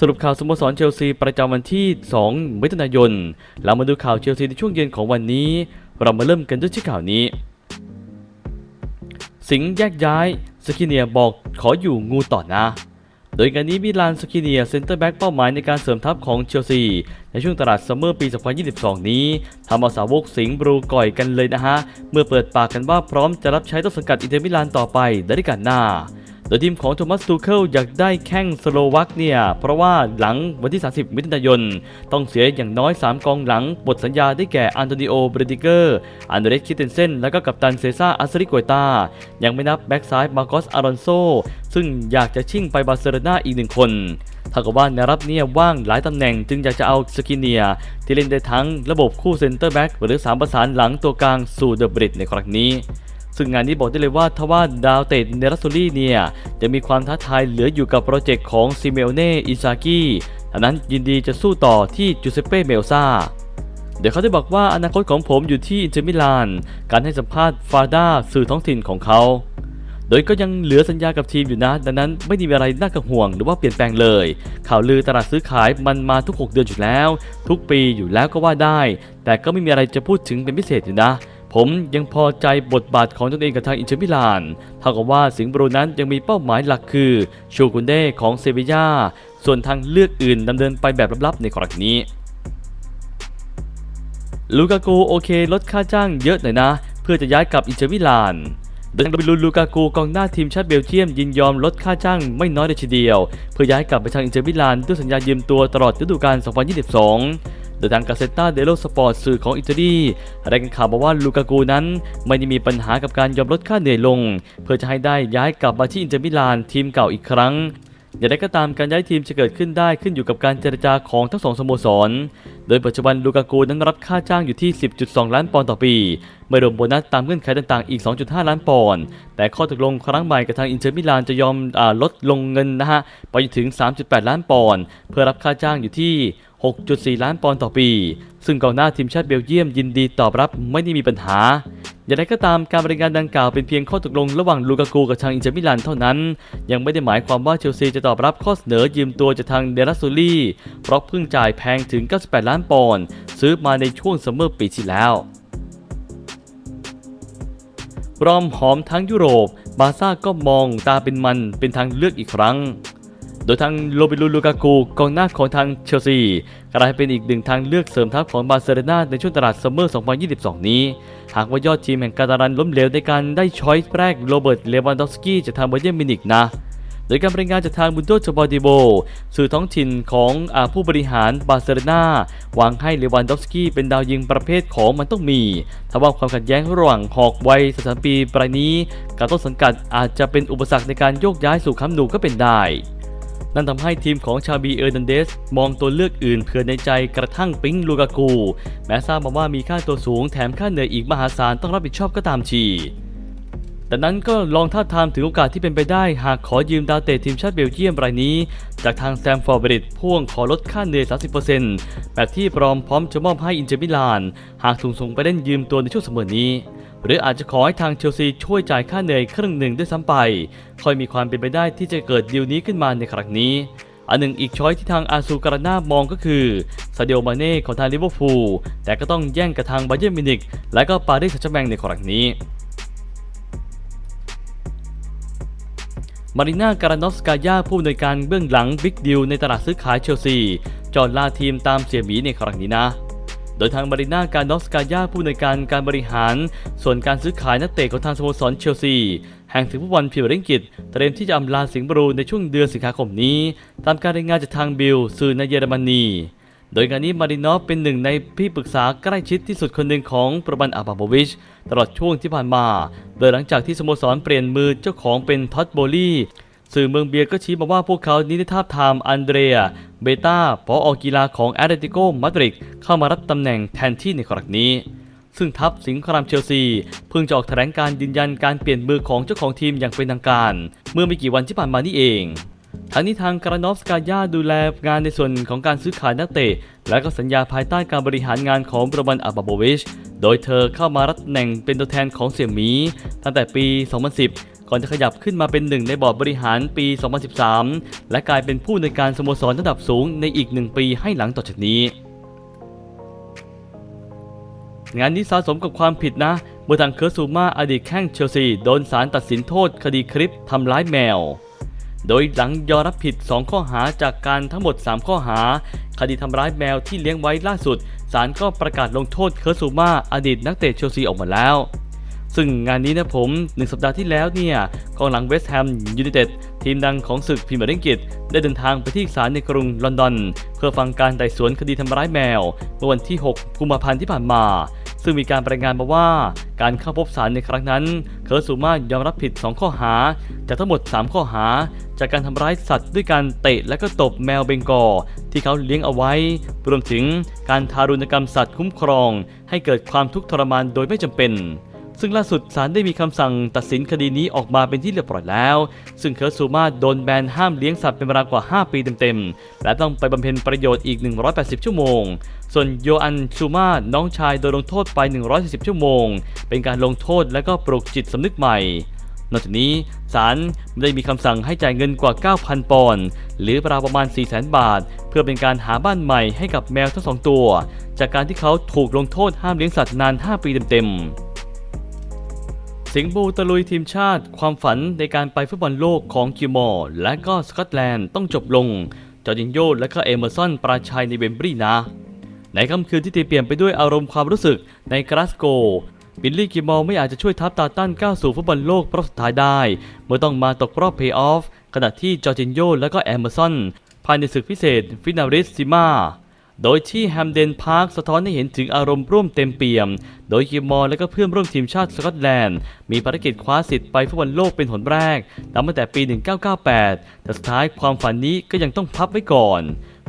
สรุปข่าวสโมสรเชลซีประจำวันที่ 2 มิถุนายน เรามาดูข่าวเชลซีในช่วงเย็นของวันนี้ เรามาเริ่มกันด้วยที่ข่าวนี้ สิงห์แยกย้ายสกิเนียบอกขออยู่งูต่อนะ โดยงานนี้มิลานสกิเนียเซนเตอร์แบ็กเป้าหมายในการเสริมทัพของเชลซี ในช่วงตลาดซัมเมอร์ปี 2022 นี้ทำเอาสาวกสิงห์บรูก่อยกันเลยนะฮะ เมื่อเปิดปากกันว่าพร้อมจะรับใช้ต้นสังกัดอินเตอร์มิลานต่อไปในฤดูกาลหน้า โดยทีมของโทมัสตูเคิลอยากได้แข้งสโลวักเนี่ยเพราะว่าหลังวันที่ 30 มิถุนายน ต้องเสียอย่างน้อย 3 กองหลังบทสัญญาได้แก่อันโตนิโอเบรดิเกอร์อันเดรสคิเทนเซนและก็กัปตันเซซ่าอัสริโกยตา ยังไม่นับแบ็กซ้ายมาโกสอารอนโซ ซึ่งอยากจะชิ่งไปบาร์เซโลนาอีกหนึ่งคนถ้ากับว่าในรับเนี่ยว่างหลายตำแหน่งจึงอยากจะเอาสกินเนีย ที่เล่นได้ทั้งระบบคู่เซนเตอร์แบ็กหรือสามประสานหลังตัวกลางสู่เดอะบริดในครั้งนี้ ซึ่งงานนี้บอกได้เลยว่าถ้าว่าดาวเตะเนรัสโซลี่เนี่ยจะมีความท้าทายเหลืออยู่กับโปรเจกต์ของซิเมโอเน่อิซากิท่านั้นยินดีจะสู้ต่อที่จูเซเป้เมลซาเดี๋ยวเขาได้บอกว่าอนาคตของผมอยู่ที่อินเตอร์มิลาน การให้สัมภาษณ์ฟาดาสื่อท้องถิ่นของเขา โดยก็ยังเหลือสัญญากับทีมอยู่นะ ดังนั้นไม่ได้มีอะไรน่ากังวงหรือว่าเปลี่ยนแปลงเลย ข่าวลือตลาดซื้อขายมันมาทุก 6 เดือนอยู่แล้ว ทุกปีอยู่แล้วก็ว่าได้ แต่ก็ไม่มีอะไรจะพูดถึงเป็นพิเศษอยู่นะ ผมยังพอใจบทบาทของตนเองกับทางอินเตอร์มิลานเท่ากับว่าสิงห์บรูนั้นยังมีเป้าหมายหลักคือชูกุนเด้ของเซบีย่าส่วนทางเลือกอื่นดำเนินไปแบบลับๆในครั้งนี้ลูกากูโอเคลดค่าจ้างเยอะหน่อยนะ เพื่อจะย้ายกลับอินเตอร์มิลานโดยทางบิลูลูกากูกองหน้าทีมชาติเบลเยียมยินยอมลดค่าจ้างไม่น้อยเลยทีเดียว เพื่อย้ายกลับไปทางอินเตอร์มิลานด้วยสัญญายืมตัวตลอดฤดูกาล 2022 ดยทางกาเซต้าเดโลสปอร์ตสื่อของอิตาลีรายงานข่าวบอกว่าลูกากูนั้นไม่ได้มีปัญหากับการยอมลดค่าเหนื่อยลง เพื่อจะให้ได้ย้ายกลับมาที่อินเตอร์มิลานทีมเก่าอีกครั้งอย่างไรก็ตามการย้ายทีมจะเกิดขึ้นได้ขึ้นอยู่กับการเจรจาของทั้งสองสโมสร โดยปัจจุบันลูกากูนั้นรับค่าจ้างอยู่ที่ 10.2 ล้านปอนด์ต่อปี ไม่รวมโบนัสตามเงื่อนไขต่างๆ อีก 2.5 ล้านปอนด์ แต่ข้อตกลงครั้งใหม่กับทางอินเตอร์มิลานจะยอมอลดลงเงินนะฮะ ไปถึง 3.8 ล้านปอนด์ เพื่อรับค่าจ้างอยู่ที่ 6.4 ล้านปอนด์ต่อปี ซึ่งกองหน้าทีมชาติเบลเยียมยินดีตอบรับไม่ได้มีปัญหา อย่างไรก็ตามการบริการดังกล่าวเป็นเพียงข้อตกลงระหว่างลูกากูกับทางอินเตอร์มิลานเท่านั้น ยังไม่ได้หมายความว่าเชลซีจะตอบรับข้อเสนอยืมตัวจากทางเดรัสซูลี่เพราะเพิ่งจ่ายแพงถึง 98 ล้านปอนด์ซื้อมาในช่วงซัมเมอร์ปีที่แล้วรอมหอมทั้งยุโรป บาซ่าก็มองตาเป็นมันเป็นทางเลือกอีกครั้ง โดยทางโรเบลูลูกากูกองหน้าของทางเชลซีกลายเป็นอีกหนึ่งทางเลือกเสริมทัพของบาร์เซโลนาในช่วงตลาดซัมเมอร์ 2022 นี้ หากว่ายอดทีมแห่งกาตารันล้มเหลวในการได้ช้อยส์แรกโรเบิร์ต เลวันดอฟสกี้จากทางบาเยิร์นมิวนิกนะโดยการรายงานจากทางบุนโดจบอดิโบ สื่อท้องถิ่นของอผู้บริหารบาร์เซโลนาวางให้เลวันดอฟสกี้เป็นดาวยิงประเภทของมันต้องมีถ้าว่าความขัดแย้งระหว่างหอกวัย33ปีปลายนี้ การต้นสังกัดอาจจะเป็นอุปสรรคในการโยกย้ายสู่คัมนูก็เป็นได้ นั่นทำให้ทีมของชาบีเออร์นันเดสมองตัวเลือกอื่นเผื่อในใจกระทั่งปิ๊งลูกากู แม้ทราบมาว่ามีค่าตัวสูงแถมค่าเหนื่อยอีกมหาศาลต้องรับผิดชอบก็ตามทีแต่นั้นก็ลองท้าทามถึงโอกาสที่เป็นไปได้หากขอยืมดาวเตะทีมชาติเบลเยียมรายนี้ จากทางแซมฟอร์บริดพ่วงขอลดค่าเหนื่อย 30%แบบที่พร้อมพร้อมจะมอบให้อินเตอร์มิลาน หากถูกส่งไปเล่นยืมตัวในช่วงเสมอนี้ หรืออาจจะขอให้ทางเชลซีช่วยจ่ายค่าเหนื่อยครึ่งหนึ่งด้วยซ้ำไป ค่อยมีความเป็นไปได้ที่จะเกิดดีลนี้ขึ้นมาในครั้งนี้ อันหนึ่งอีกช้อยที่ทางอาซูการานามองก็คือซาเดียมาเน่ของทางลิเวอร์พูลแต่ก็ต้องแย่งกับทางบาเยิร์นมิวนิกและก็ปารีสแซงต์แชร์แมงในครั้งนี้มาริน่าการานอฟสกายาผู้อำนวยการเบื้องหลังบิ๊กดิลในตลาดซื้อขายเชลซีจอดลาทีมตามเสียหมีในครั้งนี้นะ โดยทางมาริน่าการนอสกายาผู้อำนการการบริหาร ส่วนการซื้อขายนักเตะของทางสโมสรเชลซี แห่งถึงฟุตบอลพรีเมียร์ลีกเตรียมที่จะอำลาสิงห์บรูในช่วงเดือนสิงหาคมนี้ ตามการรายงานจากทางบิลสื่อในเยอรมนีโดยงานนี้มารินอฟเป็นหนึ่งในที่ปรึกษาใกล้ชิดที่สุดคนหนึ่งของประบันอาบาโบวิช ตลอดช่วงที่ผ่านมา โดยหลังจากที่สโมสรเปลี่ยนมือเจ้าของเป็นท็อดโบลี่ สื่อเมืองเบียก็ชี้มาว่าพวกเขานี้ได้ทาบทามอันเดรีย เบตาผออกีฬาของแอตเลติโกมาดริดเข้ามารับตำแหน่งแทนที่ในครั้งนี้ ซึ่งทัพสิงห์ครามเชลซี เพิ่งจะออกแถลงการยืนยันการเปลี่ยนมือของเจ้าของทีมอย่างเป็นทางการ เมื่อไม่กี่วันที่ผ่านมานี่เองทั้งนี้ทางการานอฟสกายาดูแลงานในส่วนของการซื้อขายนักเตะ และก็สัญญาภายใต้การบริหารงานของโรบันอาบาโบวิช โดยเธอเข้ามารับตำแหน่งเป็นตัวแทนของเสี่ยมี ตั้งแต่ปี 2010 ก่อนจะขยับขึ้นมาเป็นหนึ่งในบอร์ดบริหารปี 2013 และกลายเป็นผู้ในการสโมสรระดับสูงในอีกหนึ่งปีให้หลังต่อจากนี้ งานนี้สะสมกับความผิดนะเมื่อทางเคิร์ซูมาอดีตแข้งเชลซีโดนศาลตัดสินโทษคดีคลิปทำร้ายแมว โดยหลังยอมรับผิด 2 ข้อหาจากการทั้งหมด 3 ข้อหา คดีทำร้ายแมวที่เลี้ยงไว้ล่าสุดศาลก็ประกาศลงโทษเคิร์ซูมาอดีตนักเตะเชลซีออกมาแล้ว ซึ่งงานนี้นะผม 1 สัปดาห์ที่แล้วเนี่ยกองหลังเวสต์แฮมยูไนเต็ดทีมดังของศึกพรีเมียร์ลีกอังกฤษได้เดินทางไปที่ศาลในกรุงลอนดอน เพื่อฟังการไต่สวนคดีทำร้ายแมวเมื่อวันที่ 6 กุมภาพันธ์ที่ผ่านมา ซึ่งมีการรายงานมาว่าการเข้าพบศาลในครั้งนั้น เคิร์ตซูมายอมรับผิด 2 ข้อหา จากทั้งหมด 3 ข้อหา จากการทำร้ายสัตว์ด้วยการเตะและก็ตบแมวเบงกอที่เขาเลี้ยงเอาไว้ รวมถึงการทารุณกรรมสัตว์คุ้มครอง ให้เกิดความทุกข์ทรมานโดยไม่จำเป็น ซึ่งล่าสุดศาลได้มีคำสั่งตัดสินคดีนี้ออกมาเป็นที่เรียบร้อยแล้ว ซึ่งเคิร์ตซูมาโดนแบนห้ามเลี้ยงสัตว์เป็นเวลากว่า 5 ปีเต็มๆ และต้องไปบำเพ็ญประโยชน์อีก 180 ชั่วโมง ส่วนโยอันซูมาน้องชายโดนลงโทษไป 140 ชั่วโมง เป็นการลงโทษและก็ปลุกจิตสำนึกใหม่นอกจากนี้ศาลได้มีคำสั่งให้จ่ายเงินกว่า 9,000 ปอนด์หรือราวประมาณ 400,000 บาท เพื่อเป็นการหาบ้านใหม่ให้กับแมวทั้งสองตัว จากการที่เขาถูกลงโทษห้ามเลี้ยงสัตว์นาน 5 ปีเต็มๆ สิงห์บูตะลุยทีมชาติ ความฝันในการไปฟุตบอลโลกของคิวมอร์และก็สกอตแลนด์ต้องจบลง จอร์จินโยและก็เอเมอร์สันปราชัยในเวมบรีนะ ในค่ำคืนที่เต็มเปลี่ยนไปด้วยอารมณ์ความรู้สึกในกราสโก บิลลี่กิมอลไม่อาจจะช่วยทัพตาตันก้าวสู่ฟุตบอลโลกรอบสุดท้ายได้ เมื่อต้องมาตกรอบเพย์ออฟขณะที่จอร์จินโยและก็เอเมอร์สันภายในศึกพิเศษ ฟินาริสซิมา โดยที่แฮมเดนพาร์คสะท้อนให้เห็นถึงอารมณ์ร่วมเต็มเปี่ยม โดยกิมมอร์และก็เพื่อนร่วมทีมชาติสกอตแลนด์ มีภารกิจคว้าสิทธิ์ไปฟุตบอลโลกเป็นหนแรกนับตั้งแต่ปี 1998 แต่สุดท้ายความฝันนี้ก็ยังต้องพับไว้ก่อน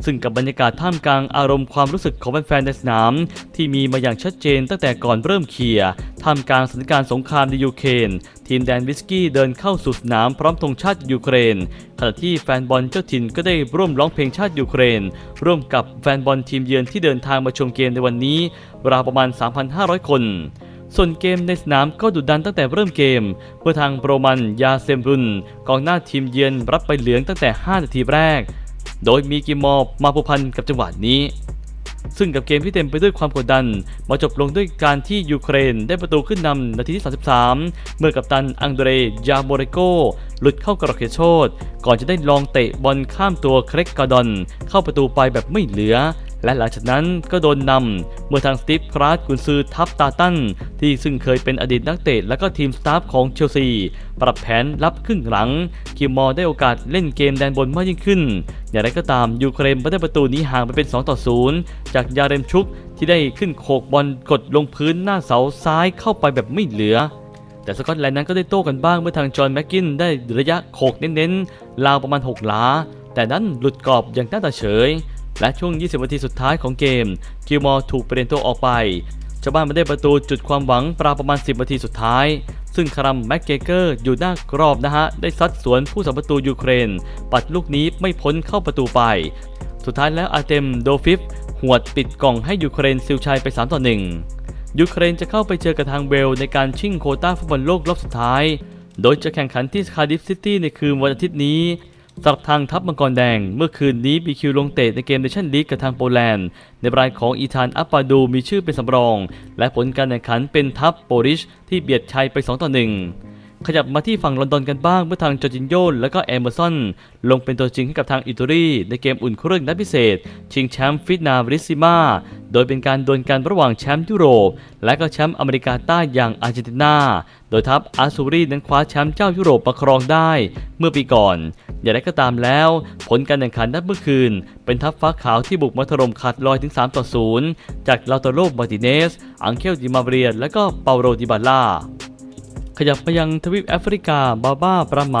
ซึ่งกับบรรยากาศท่ามกลางอารมณ์ความรู้สึกของแฟนๆในสนาม ที่มีมาอย่างชัดเจนตั้งแต่ก่อนเริ่มเคลียร์ท่ามกลางสถานการณ์สงครามในยูเครนทีมแดนวิสกี้เดินเข้าสู่สนามพร้อมธงชาติยูเครนขณะที่แฟนบอลเจ้าถิ่นก็ได้ร่วมร้องเพลงชาติยูเครน ร่วมกับแฟนบอลทีมเยือนที่เดินทางมาชมเกมในวันนี้ราวประมาณ 3,500 คนส่วนเกมในสนามก็ดุดันตั้งแต่เริ่มเกมเมื่อทางโปรมันยาเซมรุนกองหน้าทีมเยือนรับใบเหลืองตั้งแต่ 5 นาทีแรก โดยมีกิมมอร์มาผูกพันกับจังหวะนี้ ซึ่งกับเกมที่เต็มไปด้วยความกดดัน มาจบลงด้วยการที่ยูเครนได้ประตูขึ้นนำนาทีที่ 33 เมื่อกัปตันอังเดรยาโมเรโกหลุดเข้ากระเขตโชตก่อนจะได้ลองเตะบอลข้ามตัวเครกกาดอน เข้าประตูไปแบบไม่เหลือ และหลังจากนั้นก็โดนนำ เมื่อทางสตีฟคราสกุนซือทับตาตัน ที่ซึ่งเคยเป็นอดีตนักเตะและก็ทีมสตาฟของเชลซี ปรับแผนรับครึ่งหลัง คิมมอร์ได้โอกาสเล่นเกมแดนบนมากยิ่งขึ้น อย่างไรก็ตามยูเครนไม่ได้ประตูนี้ห่างไปเป็น 2 ต่อ 0 จากยาเรมชุกที่ได้ขึ้นโขกบอลกดลงพื้นหน้าเสาซ้ายเข้าไปแบบไม่เหลือแต่สกอตแลนด์นั้นก็ได้โต้กันบ้างเมื่อทางจอห์นแม็กกินได้ระยะโขกเน้นๆราวประมาณ 6 หลา แต่นั้นหลุดกรอบอย่างน่าตาเฉย และช่วง 20 นาทีสุดท้ายของเกม กิลมอร์ถูกเปลี่ยนตัวออกไปชาวบ้านไม่ได้ประตูจุดความหวังปราประมาณ 10 นาทีสุดท้าย ซึ่งคารัมแม็กเกเกอร์อยู่หน้ากรอบนะฮะ ได้ซัดสวนผู้สัมประตูยูเครน ปัดลูกนี้ไม่พ้นเข้าประตูไป สุดท้ายแล้วอาเตมโดฟิฟหวดปิดกล่องให้ยูเครนซิลชัยไป3ต่อ1ยูเครนจะเข้าไปเจอกับทางเวลในการชิงโคต้าฟุตบอลโลกรอบสุดท้าย โดยจะแข่งขันที่คาร์ดิฟซิตี้ในคืนวันอาทิตย์นี้ สำหรับทางทัพมังกรแดง เมื่อคืนนี้มีคิวลงเตะในเกมเนชั่นลีกกับทางโปแลนด์ ในรายของอีธานอัปปาดูมีชื่อเป็นสำรอง และผลการแข่งขันเป็นทัพโปริชที่เบียดชัยไป 2 ต่อ 1 ขยับมาที่ฝั่งลอนดอนกันบ้างเมื่อทางจอร์จินโยนและก็แอมเบอร์สันลงเป็นตัวจริงให้กับทางอิตาลีในเกมอุ่นเครื่องนัดพิเศษ ชิงแชมป์ฟินาบริซิมาโดยเป็นการดวลกันระหว่างแชมป์ยุโรป และก็แชมป์อเมริกาใต้อย่างอาร์เจนตินา โดยทัพอาซูรีนั้นคว้าแชมป์เจ้ายุโรปมาครองได้ เมื่อปีก่อน อย่างไรก็ตามแล้ว ผลการแข่งขันนัดเมื่อคืน เป็นทัพฟ้าขาวที่บุกมาถล่มขาดลอยถึง 3 ต่อ 0 จากลาโตโรมาร์ติเนส อังเคลดิมาเรียและก็เปาโรดิบาล่า ขยับไปยังทวีปแอฟริกาบาบ้าประไหม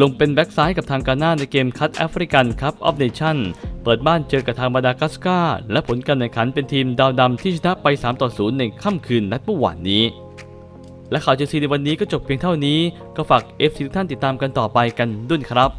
ลงเป็นแบ็กซ้ายกับทางกาน่าในเกมคัดแอฟริกันคัพออฟเนชั่นเปิดบ้านเจอกับทางมาดากัสการ์และผลการแข่งขันเป็นทีมดาวดำที่ชนะไป 3 ต่อ 0 ในค่ำคืนนัดเมื่อวานนี้ และข่าวเจซีในวันนี้ก็จบเพียงเท่านี้ ก็ฝาก FC ทุกท่านติดตามกันต่อไปกันด้วยครับ